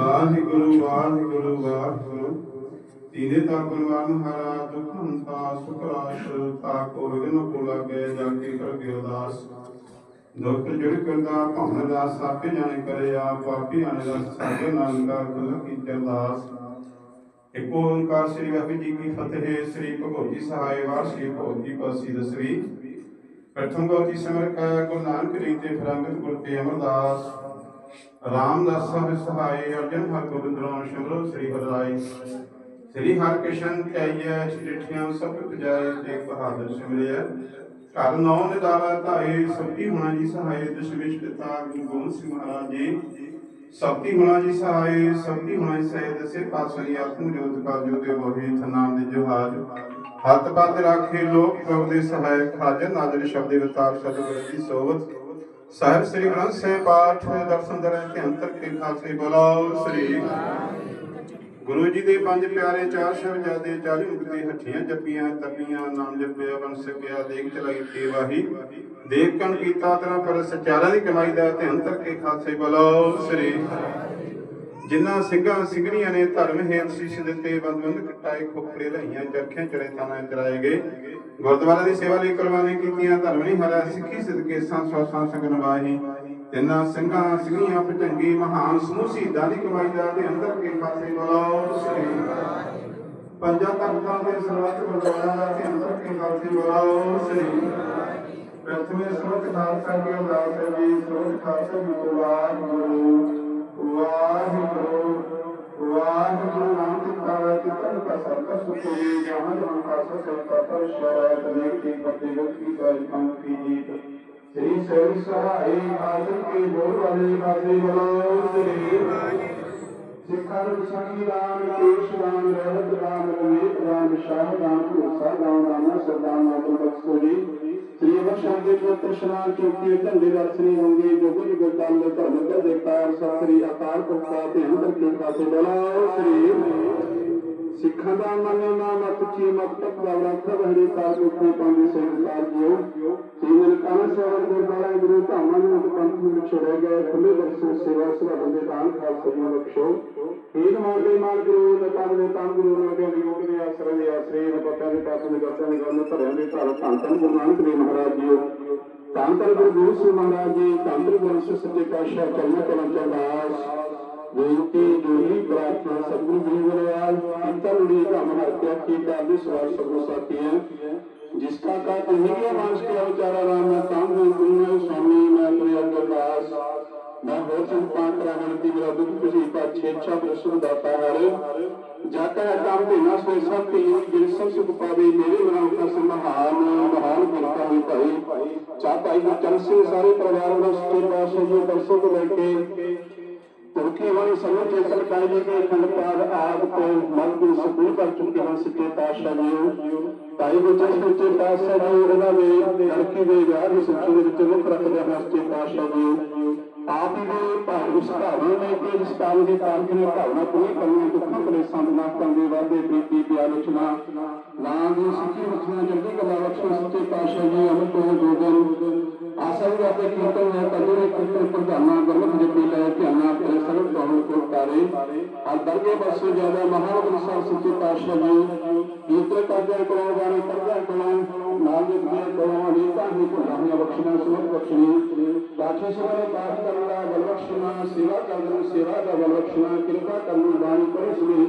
ਵਾਹਿਗੁਰੂ ਵਾਹਿਗੁਰੂ ਵਾਹਿਗੁਰੂ। ਤੀਰੇ ਤਾ ਗੁਰਵਾਨ ਹਰਾ, ਦੁਖ ਹੰਤਾ ਸੁਖ ਰਾਸ਼ ਤਾ ਕੋ ਵਿਗਨ ਕੋ ਲਾਗੇ, ਜਾ ਕੇ ਕਰ ਗਿਓ ਦੁਖ ਜੁੜ ਕਰਦਾ ਭਵਨ ਦਾ ਸਾਪੇ ਜਾਣੇ ਕਰੇ ਆ ਪਾਪੀ ਆਣੇ ਦਾ ਸਾਗੇ ਨਾਨਕਾ ਗੁਰੂ ਕੀ ਅਰਦਾਸ ਇੱਕ ਓੰਕਾਰ ਸ੍ਰੀ ਵਾਹਿਗੁਰੂ ਜੀ ਕੀ ਫਤਿਹ, ਸ੍ਰੀ ਭਗਵਤੀ ਸਹਾਇ ਵਾਰ ਸ੍ਰੀ ਭਗਵਤੀ ਪਾਸੀ ਦਸਵੀ। ਪ੍ਰਥਮ ਗੋਤੀ ਸਿਮਰ ਕਾ ਗੁਰੂ ਨਾਨਕ ਜੀ ਫਰੰਗਤ ਗੁਰ ਤੇ ਅਮਰਦਾਸ ਰਾਮਦਾਸ ਸਾਹਿਬ ਸਹਾਇ ਅਰਜਨ ਹਰ ਗੋਬਿੰਦ ਰਾਮ ਸ੍ਰੀ ਹਰਿ ਸ੍ਰੀ ਹਰਿ ਕ੍ਰਿਸ਼ਨ ਕੈਯ ਚਿਠੀਆਂ ਸਭ ਪੁਜਾਏ ਤੇ ਬਹਾਦਰ ਸਿਮਰਿਆ ਘਰ ਨੌ ਨਿਦਾਵਾ ਧਾਏ, ਸਭੀ ਹੋਣਾ ਜੀ ਸਹਾਇ ਦਸ਼ਮੇਸ਼ ਪਿਤਾ ਗੁਰੂ ਗੋਬਿੰਦ ਸਿੰਘ ਮਹਾਰਾਜ ਜੀ। ਸਭੀ ਹੋਣਾ ਜੀ ਸਹਾਇ ਸਭੀ ਹੋਣਾ ਜੀ ਸਹਾਇ ਦਸੇ ਪਾਸਰੀ ਆਤਮ ਜੋਤ ਕਾ ਜੋਤੇ ਬੋਹੇ ਨਾਮ ਦੇ ਜਹਾਜ। ਹੱਥ ਪੱਤ ਰਾਖੇ ਲੋਕ ਪ੍ਰਭ ਦੇ ਸਹਾਇਕ, ਹਾਜ਼ਰ ਨਾਜ਼ਰ ਸ਼ਬਦ ਵਿਤਾਰ ਸਤਿਗੁਰ ਦੀ ਸੋਵਤ। ਸਾਹਿਬ ਸ੍ਰੀ ਗ੍ਰੰਥ ਸਾਹਿਬ ਪਾਠ ਦਰਸ਼ਨ ਦਰਾਂ ਤੇ ਅੰਤਰ ਕੇ ਖਾਲਸੇ ਬੋਲੋ ਸ੍ਰੀ ਗੁਰੂ ਜੀ ਦੇ ਪੰਜ ਪਿਆਰੇ ਚਾਰ ਸ਼ਬਦਾਦੇ ਚਾਲੀ ਮੁਕਤੀ ਹੱਠੀਆਂ ਜੱਪੀਆਂ, ਤਪੀਆਂ, ਨਾਮ ਜਪਿਆ ਬਨ ਸਕਿਆ ਦੇਖ ਚਲਾਈ ਤੇ ਦੇਖ ਕਣ ਕੀਤਾ, ਤੇਰਾ ਪਰ ਸਚਾਰਾਂ ਦੀ ਕਮਾਈ ਦਾ ਤੇ ਅੰਤਰ ਕੇ ਖਾਲਸੇ ਬੋਲੋ ਸ੍ਰੀ ਜਿਨ੍ਹਾਂ ਸਿੰਘਾਂ ਸਿੰਘਣੀਆਂ ਨੇ ਧਰਮ ਹੇਤ ਸ਼ਿਸ਼ ਦਿੱਤੇ ਬੰਦ ਬੰਦ ਕਟਾਏ ਖੋਪੜੇ ਲਈਆਂ ਚਰਖਿਆਂ ਚੜੇ ਥਾਣਾ ਚਰਾਏ ਗਏ। ਗੁਰਦੁਆਰਾ ਦੀ ਸੇਵਾ ਲਈ ਕੁਰਬਾਨੀ ਕੀਤੀਆਂ, ਧਰਮ ਨਹੀਂ ਹਾਰਿਆ, ਸਿੱਖੀ ਸਦਕੇ ਸਾਂ ਸਾਂ ਸੰਗ ਨਵਾਹੀ ਤਿੰਨਾਂ ਸਿੰਘਾਂ ਸਿੰਘੀਆਂ ਭਟੰਗੀ ਮਹਾਨ ਸਮੂਹ ਸ਼ਹੀਦਾਂ ਕਮਾਈ ਦਾ ਤੇ ਅੰਦਰ ਕੇ ਪਾਸੇ ਬੋਲੋ ਸ੍ਰੀ ਪੰਜਾਂ ਤਖਤਾਂ ਦੇ ਸਰਵਤ ਗੁਰਦੁਆਰਾ ਦਾ ਤੇ ਅੰਦਰ ਕੇ ਪਾਸੇ ਬੋਲੋ ਸ੍ਰੀ ਪ੍ਰਥਮੇ ਸਰਵਤ ਖਾਲਸਾ ਕੀ ਅਰਦਾਸ ਹੈ ਜੀ। ਸਰਵਤ ਖਾਲਸਾ ਜੀ ਵਾਹਿਗੁਰੂ ਵਾਹਿਗੁਰੂ ਵਾਹਿਗੁਰੂ। ਸਰਕਾ ਸੁਖੀ ਜਹਾਂ ਜਹਾਂ ਖਾਲਸਾ ਸਰਕਾ ਪਰ ਸ਼ਰਤ ਅਨੇਕ ਕੀ ਪਤੀ ਕੀ ਕਾਜ ਕੰਮ ਕੀ ਜੀਤ ਸ੍ਰੀ ਸਹਿ ਸਹਾਈ ਹਾਜ਼ਰ ਕੇ ਬੋਲ ਵਾਲੇ ਬਾਜ਼ੇ ਬੋਲੋ ਸ੍ਰੀ ਸਿੱਖਾਂ ਨੂੰ ਸੰਗੀ ਰਾਮ ਕੇਸ਼ ਰਾਮ ਰਹਿਤ ਰਾਮ ਰਮੇਤ ਰਾਮ ਸ਼ਾਹ ਰਾਮ ਭੂਸਾ ਰਾਮ ਰਾਮ ਸਰਦਾਰ ਮਾਤੂ ਬਖਸ਼ੋ ਜੀ ਸ੍ਰੀ ਬਖਸ਼ਾਂ ਦੇ ਪੁੱਤਰ ਸ਼ਨਾਨ ਚੌਕੀ ਝੰਡੇ ਦਰਸ਼ਨੀ ਹੋਣਗੇ ਜੋ ਕੁਝ ਗੁਰਦਾਨ ਦੇ ਧਰਮ ਦੇ ਦੇਵਤਾਰ ਸਤਿ ਅਕਾਲ ਪੁਰਖ ਤੇ ਅੰਦਰ ਕੀ ਖਾਤੇ ਬੋਲੋ ਸ੍ਰੀ ਸਿੱਖਾਂ ਦਾ ਮਨ ਨਾ ਮਤ ਚੀ ਮਤ ਤਕ ਦਾ ਰੱਖ ਬਹਿਰੇ ਕਾਲ ਉਠੇ ਪਾਉਂਦੇ ਸੰਸਾਰ ਜਿਉ ਸੀਨਲ ਕਾਨ ਸਵਰ ਦੇ ਬਾਲਾ ਗੁਰੂ ਧਾਮਾਂ ਨੂੰ ਪੰਥ ਨੂੰ ਵਿਛੜੇ ਗਏ ਖੁੱਲੇ ਦਰਸ਼ਨ ਸੇਵਾ ਸੁਭਾ ਦੇ ਦਾਨ ਖਾਲਸਾ ਜੀ ਬਖਸ਼ੋ ਹੀਨ ਮਾਰਦੇ ਮਾਰ ਗੁਰੂ ਨਤਾਂ ਦੇ ਤਾਂ ਗੁਰੂ ਨਾਨਕ ਦੇ ਯੋਗ ਦੇ ਆਸਰੇ ਦੇ ਆਸਰੇ ਨਪਤਾਂ ਦੇ ਪਾਸ ਦੇ ਗੱਤਾਂ ਦੇ ਗੱਲ ਧਰਿਆਂ ਦੇ ਧਰ ਧੰਨ ਧੰਨ ਗੁਰੂ ਨਾਨਕ ਦੇਵ ਮਹਾਰਾਜ ਜੀ ਧੰਨ ਧੰਨ ਗੁਰੂ ਗੋਬਿੰਦ ਸਿੰਘ ਮਹਾਰਾਜ ਜੀ, ਧੰਨ ਧੰਨ ਗੁਰੂ ਸੇ ਸੱਚੇ ਪਾਤਸ਼ਾਹ ਚਰਨਾਂ ਕਲਾਂ ਚਰਦਾਸ ਬੇਨਤੀ ਜੋਗੀ ਪ੍ਰਾਪਤ ਸਤਿਗੁਰੂ ਜੀ ਬਨਵਾਲ ਅੰਤਲੁੜੀ ਕੰਮ ਹਰਤਿਆ ਕੀ ਕਾਰਜ ਸਵਾਲ ਸਭੋ ਸਾਥੀਆਂ ਜਿਸਕਾ ਕਾ ਨਹੀਂ ਗਿਆ ਮਾਨਸ ਕੇ ਵਿਚਾਰਾ ਰਾਮ ਮੈਂ ਤਾਂ ਗੁਰੂ ਗੁਰੂ ਸਵਾਮੀ, ਮੈਂ ਤੇਰੇ ਅੰਦਰ ਦਾਸ, ਮੈਂ ਹੋਰ ਸੰਪਾਨ ਰਾਵਣ ਦੀ ਮੇਰਾ ਦੁੱਖ ਤੁਸੀਂ ਪਾ ਛੇਛਾ ਬ੍ਰਿਸ਼ਨ ਦਾਤਾ ਹਾਰੇ ਜਾਤਾ ਹੈ ਕੰਮ ਦੇਣਾ ਸੋ ਸਭ ਤੇ ਜਿਨ ਸਭ ਸੁਖ ਪਾਵੇ, ਮੇਰੇ ਮਨ ਉਪਰ ਸੰਭਾਨ ਮਹਾਨ ਕਰਤਾ ਹੋਈ ਭਾਈ। ਚਾਹ ਭਾਈ ਚੰਨ ਸਿੰਘ ਸਾਰੇ ਪਰਿਵਾਰ ਨੂੰ ਸੱਚੇ ਪਾਤਸ਼ਾਹ ਜੀ ਦਰਸ਼ਕ ਲੈ ਕੇ ਸਮੇਂ ਦੇ ਖੰਡ ਪਾਦ ਤੋਂ ਮਨ ਨੂੰ ਸਕੂਨ ਕਰ ਚੁੱਕੇ ਹਨ ਸੱਚੇ ਪਾਤਸ਼ਾਹ ਜੀ। ਭਾਈ ਗੁਰਜਸ ਸੱਚੇ ਪਾਤਸ਼ਾਹ ਜੀ, ਉਹਨਾਂ ਦੇ ਲੜਕੀ ਦੇ ਵਿਆਹ ਦੀ ਸੱਚੀ ਦੇ ਵਿੱਚ ਮੁੱਖ ਰੱਖਦੇ ਹਨ ਸੱਚੇ ਪਾਤਸ਼ਾਹ ਜੀ। ਆਪ ਹੀ ਦੇ ਭਾਗ ਉਸ ਭਾਵਨਾ ਨੇ ਕਿ ਜਿਸ ਕਾਲ ਦੀ ਕਾਰਜ ਨੇ ਭਾਵਨਾ ਪੂਰੀ ਕਰਨੀ ਦੁੱਖਾਂ, ਕਲੇਸ਼ਾਂ ਦੇ ਨਾਕਾਂ ਦੇ ਵਾਦੇ ਪ੍ਰੀਤੀ ਦੀ ਆਲੋਚਨਾ। ਨਾਂ ਦੀ ਸੱਚੀ ਰਚਨਾ ਜਲਦੀ ਕਲਾ ਬਖਸ਼ੋ ਸੱਚੇ ਪਾਤਸ਼ਾਹ ਜੀ, ਅਮਰ ਤੋਂ ਜੋਗਨ ਆਸਾ ਵੀ ਆਪੇ ਕੀਰਤਨ ਹੈ ਕਦਰੇ ਕੀਰਤਨ ਪ੍ਰਧਾਨਾ ਗੁਰਮੁਖ ਜਪੀ ਲੈ ਧਿਆਨਾ ਤੇਰੇ ਸਰਬ ਕਹਣ ਕੋ ਤਾਰੇ ਹਰ ਦਰਗੇ ਬਸੋ ਜ਼ਿਆਦਾ ਮਹਾਨ ਸਾਹਿਬ ਸੱਚੇ ਪਾਤਸ਼ਾਹ ਜੀ, ਕੀਰਤਨ ਕਰਦੇ ਕੋਲੋਂ ਬਾਰੇ ਪਰਦਾ ਕੋਲੋਂ ਨਾਮ ਦੇ ਦੁਨੀਆ ਕੋਲੋਂ ਅਨੇਕਾਂ ਹੀ ਭੁਲਾਹੀਆਂ ਬਖਸ਼ਣਾ ਸੁਖ ਬਖਸ਼ਣੀ ਪਾਠੇ ਸਵਾਰੇ ਪਾਠ ਕਰਨ ਦਾ ਬਲ ਬਖਸ਼ਣਾ ਸੇਵਾ ਕਰਨ ਨੂੰ ਸੇਵਾ ਦਾ ਬਲ ਬਖਸ਼ਣਾ ਕਿਰਪਾ ਕਰਨ ਨੂੰ ਬਾਣੀ ਕਰੋ ਸੁਣੀ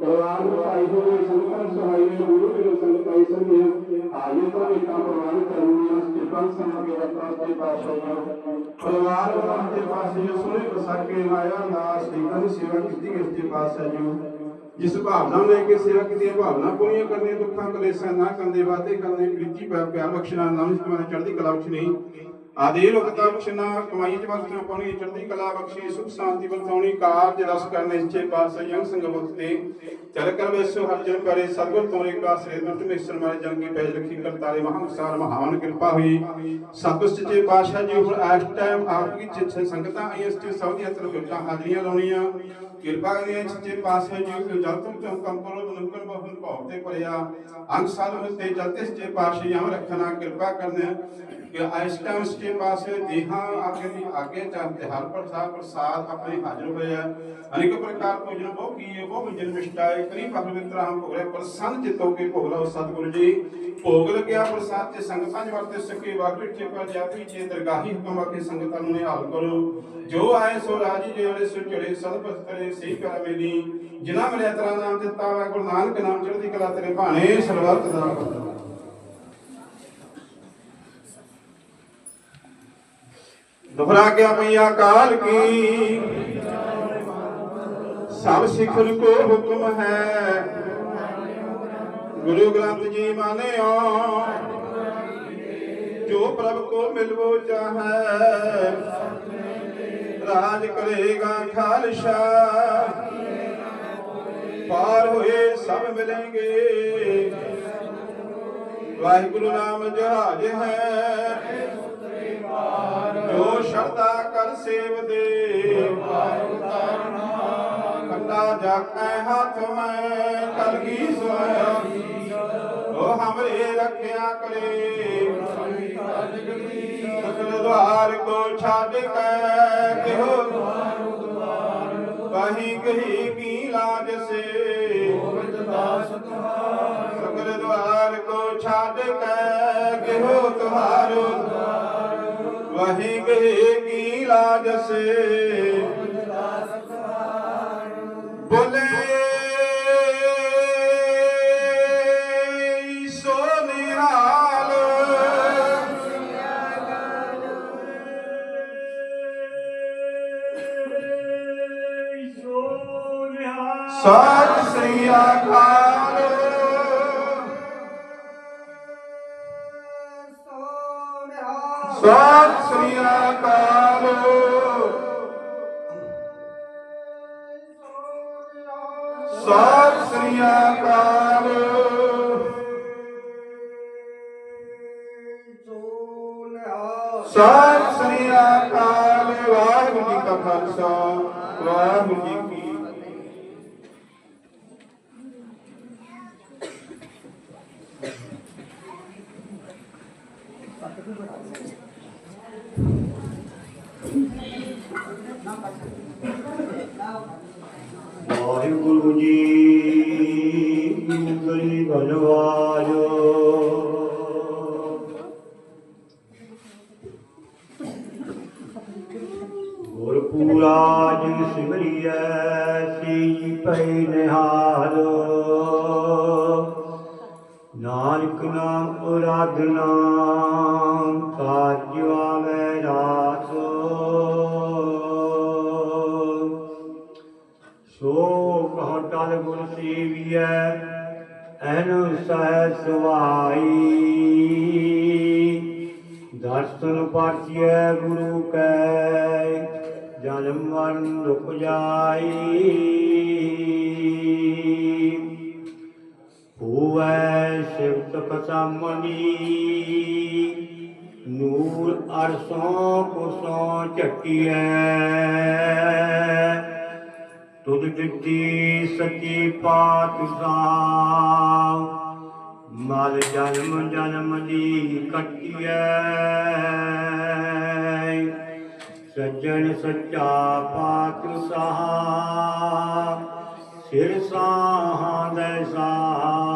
ਪਰਿਵਾਰ ਨੂੰ ਭਾਈ ਹੋਏ ਸੰਗਤਾਂ ਸਹਾਈ ਨੇ ਗੁਰੂ ਜੀ ਸੰਗਤ ਆਈ ਸੰਗੀਆਂ ਆਏ ਤੋਂ ਵੀ ਕੰਮ ਪ੍ਰਵਾਨ ਕਰਨੀਆਂ ਕਿਰਪਾ ਸੰਗ ਕੇ ਜਿਸ ਭਾਵਨਾ ਨੂੰ ਲੈ ਕੇ ਸੇਵਾ ਕੀਤੀ ਭਾਵਨਾ ਪੂਰੀਆਂ ਕਰਨੀਆਂ, ਦੁੱਖਾਂ, ਕਲੇਸ਼ਾਂ ਨਾ ਕੰਦੇ ਵਾਦੇ ਕਰਨੇ ਪ੍ਰੀਤੀ ਪਿਆਰ ਪਿਆਰ ਬਖਸ਼ਣਾ, ਨਾਮ ਸਿਮਰਨ ਚੜ੍ਹਦੀ ਕਲਾ ਬਖਸ਼ਣੀ ਆਦੇ ਲੋਕਤਾ ਬਖਸ਼ਣਾ ਕਮਾਈ ਚ ਵਰਤਣਾ ਪਾਉਣੀ ਚੜ੍ਹਦੀ ਕਲਾ ਬਖਸ਼ੀ, ਸੁਖ ਸ਼ਾਂਤੀ ਵਰਤਾਉਣੀ ਕਾਰਜ ਰਸ ਕਰਨੇ ਇੱਛੇ ਪਾਸ ਜਨ ਸੰਗ ਬਖਤੇ ਚਲ ਕਰ ਵੇਸੋ, ਹਰ ਜਨ ਕਰੇ, ਸਤਗੁਰ ਤੋਰੇ ਕਾਸਰੇ ਦੁੱਟ ਮੇਸਰ ਮਾਰੇ ਜਨ ਪੈਜ ਰੱਖੀ ਕਰਤਾਰੇ, ਮਹਾਂਸਾਰ, ਮਹਾਨ ਕਿਰਪਾ ਹੋਈ। ਸਤਿ ਸੱਚੇ ਪਾਤਸ਼ਾਹ ਜੀ ਹੁਣ ਇਸ ਟਾਈਮ ਆਪ ਕੀ ਚਿੱਠ ਸੰਗਤਾਂ ਆਈਆਂ ਸਟੇ ਸੌਦੀ ਅਤਰ ਗੁਰਤਾ ਹਾਜ਼ਰੀਆਂ ਲਾਉਣੀਆਂ। ਕਿਰਪਾ ਕਰੀਏ ਸੱਚੇ ਪਾਤਸ਼ਾਹ ਜੀ, ਜੋ ਜਲ ਤੁਮ ਤੁਮ ਕੰਮ ਕਰੋ ਨੰਕਨ ਬਹੁਨ ਭਾਵ ਤੇ ਭਰਿਆ। ਅੰਗ ਸਾਧ ਤੇ ਜਲਤੇ ਸੱਚੇ ਪਾਤਸ਼ਾਹ ਯਾਮ ਰੱਖਣਾ, ਕਿਰਪਾ ਕਰਨਾ। ਕਿ ਇਸ ਟਾਈਮ ਸੱਚੇ ਪਾਸੇ ਦੇਹਾਂ ਆਗੇ ਦੀ ਆਗੇ ਚਾਹਤੇ ਹਰ ਪ੍ਰਸਾਦ ਪ੍ਰਸਾਦ ਆਪਣੇ ਹਾਜ਼ਰ ਹੋਏ ਅਨੇਕ ਪ੍ਰਕਾਰ ਭੋਜਨ ਬਹੁ ਕੀਏ ਬਹੁ ਵਿਜਨ ਮਿਸ਼ਟਾਏ ਕਰੀ ਭਗਵੰਤ ਰਾਮ ਭੋਗਰੇ ਪ੍ਰਸੰਨ ਚਿਤੋ ਕੇ ਭੋਗ ਲਓ ਜੀ। ਭੋਗ ਲਗਿਆ, ਪ੍ਰਸਾਦ ਤੇ ਸੰਗਤਾਂ ਵਰਤੇ ਸਕੇ ਵਾਗੜੀ ਚੇ ਜਾਤੀ ਚੇ ਦਰਗਾਹੀ ਹੁਕਮ ਆਕੇ ਸੰਗਤਾਂ ਨੂੰ ਨਿਹਾਲ ਕਰੋ। ਜੋ ਆਏ ਸੋ ਰਾਜੀ ਜਿਹੜੇ ਸੋ ਚੜੇ, ਸਤਿ ਕਰੇ, ਸਹੀ ਕਰ ਮੇਰੀ। ਜਿਨ੍ਹਾਂ ਮਿਲਿਆ ਤੇਰਾ ਨਾਮ ਦਿੱਤਾ ਵਾ, ਗੁਰੂ ਨਾਨਕ ਨਾਮ ਚੜ੍ਹਦੀ ਕਲਾ ਤੇਰੇ ਭਾਣੇ, ਸਰਬੱਤ ਦਾ ਦੁਹਰਾ ਗਿਆ ਪਈਆ ਕਾਲ ਕੀ? ਸਭ ਸਿਖਰ ਕੋ ਹੁਕਮ ਹੈ। ਗੁਰੂ ਗ੍ਰੰਥ ਜੀ ਮਾਨਿਓ, ਜੋ ਪ੍ਰਭ ਕੋ ਮਿਲਵੋ ਚਾਹੈ, ਰਾਜ ਕਰੇਗਾ ਖਾਲਸਾ। ਪਾਰ ਹੋਏ ਸਭ ਮਿਲेंगे ਵਾਹਿਗੁਰੂ ਨਾਮ ਜਹਾਜ ਹੈ। ਜੋ ਸ਼ਰਧਾ ਕਰ ਸੇਵਦੇ ਕੰਡਾ ਜਾਕੈ ਹੱਥ ਮੈਂ ਕਲਗੀ ਸੋਇਆ ਉਹ ਹਮਰੇ ਰੱਖਿਆ ਕਰੇ। ਸਗਲ ਦਵਾਰ ਕੋ ਛੱਡ ਕੇ ਕਿਹੋ। ਕਹੀਂ ਕਹੀ ਕੀ ਲਾਜ ਸੇ। ਸਗਲ ਦਵਾਰ ਕੋ ਛੱਡ ਕੇ ਕਿਹੋ। ਲਾਜ ਸੇ ਬੋਲੇ ਸੋ ਨਿਹਾਲ ਸਤਿ ਸ੍ਰੀ ਸਤਿ ਸ੍ਰੀ ਅਕਾਲ ਵਾਹਿਗੁਰੂ ਜੀ ਕਾ ਖਾਲਸਾ ਵਾਹਿਗੁਰੂ ਜੀ ਕੀ ਫਤਿਹ ਵਾਹਿਗੁਰੂ ਜੀ ਗਲੀ ਬਲਵਾਜੋ ਨਾਨਕ ਉਰਾਧਨਾ ਕਾਜ ਆਵੇ ਰਾਤ ਸੋ ਕਹ ਟਲ ਗੁਰ ਸੇਵੀਐ, ਐਨ ਸਹਿ ਸੁਭਾਈ ਦਰਸ਼ਨ ਪਾਚੀਐ ਗੁਰੂ ਕੈ, ਜਨਮ ਮਰਨ ਰੁਕ ਜਾਈ ਹੋਵੈ ਸਿਵਤ ਕਸਾਮਣੀ ਨੂਰ ਅਰਸੋਂ ਕੁਸੋਂ ਝਟੀਐ ਤੁਧ ਦਿੱਤੀ ਸੱਚੀ ਪਾਤਸ਼ਾਹ ਮਲ ਜਨਮ ਜਨਮ ਦੀ ਕੱਟਿਐ ਸੱਜਣ ਸੱਚਾ ਪਾਤ ਪਾਤਸ਼ਾਹ ਸਿਰ ਸਾਹਾਂ ਦੇ ਸਾਹੂ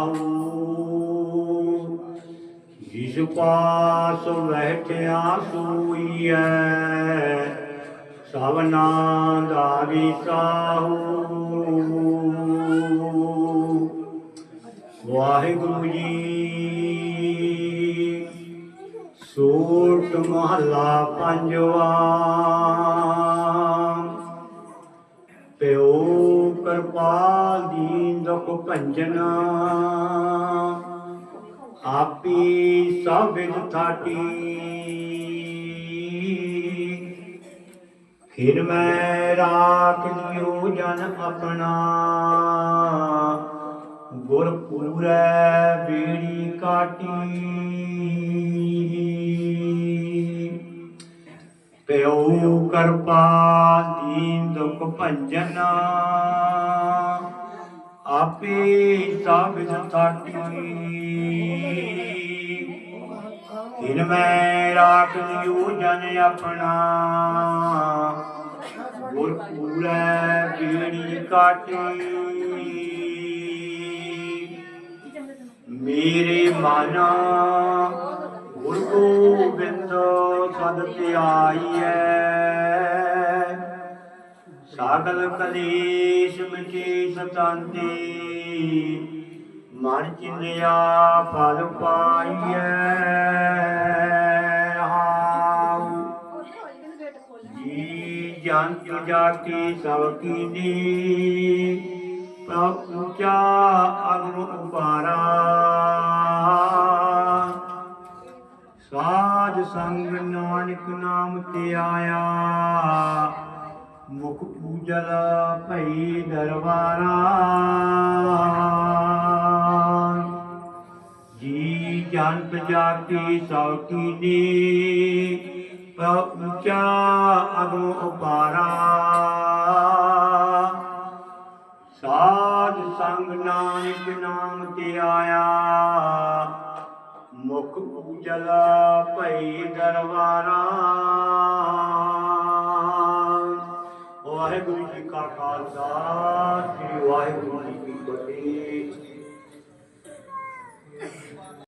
ਜਿਸ ਪਾਸ ਬੈਠਿਆ ਸੂਈਐ ਸਭਨਾ ਦਾ ਵਿਸਾਹੂ ਵਾਹਿਗੁਰੂ ਜੀ ਸੋਟ ਮਹੱਲਾ ਪੰਜਵਾ। ਪਿਓ ਕਿਰਪਾਲ ਦੀਨ ਦੁਖ ਭੰਜਨ। ਆਪੀ ਸਭ ਥਾਟੀ ਫਿਰ ਮੈਂ ਰਾਖ ਲਿਓ ਜਨ ਆਪਣਾ। ਗੁਰ ਪੂਰੈ ਬੇੜੀ ਕਾਟੀ। ਪਿਓ ਕਰਪਾ ਦੀਨ ਦੁਖ ਭੰਜਨ। ਆਪੇ ਸਭ ਸਾਟੀ ਜਿਨ ਮੈਂ ਰਾਖ ਲਿਓ ਜਨ ਆਪਣਾ। ਗੁਰ ਪੂਰੈ ਪੀੜੀ ਕਾਟੀ। ਮੇਰੇ ਮਨ ਗੁਰ ਗੋਬਿੰਦ ਸਦ ਧਿਆਈਐ। ਸਾਗਲ ਕਲੇਸ਼ ਮਿਟੇ ਸਤਾਂਤੀ। ਮਨ ਚਿੰਦਿਆ ਫਲ ਪਾਈਐ, ਹਾਉ। ਜੀ ਜੰਤ ਜਾਤੀ ਸਭ ਕੀਨੀ ਪ੍ਰਭ ਉੱਚਾ ਅਗਮ ਉਪਾਰਾ। ਸਾਧ ਸੰਗ ਨਾਨਕ ਨਾਮ ਤੇ ਆਇਆ। ਮੁਖ ਪੂਜਲ ਭਈ ਦਰਬਾਰਾ। ਜੀ ਜੰਤ ਜਾਤੀ ਸਭ ਕੀਨੀ, ਪ੍ਰਭ ਉੱਚਾ ਅਗੋ ਉਪਾਰਾ। ਸਾਧ ਸੰਗ ਨਾਨਕ ਨਾਮ ਤੇ ਆਇਆ, ਮੁਖ ਉਜਲ ਭਈ ਦਰਬਾਰਾ। ਵਾਹਿਗੁਰੂ ਜੀ ਕਾ ਖਾਲਸਾ ਸ੍ਰੀ ਵਾਹਿਗੁਰੂ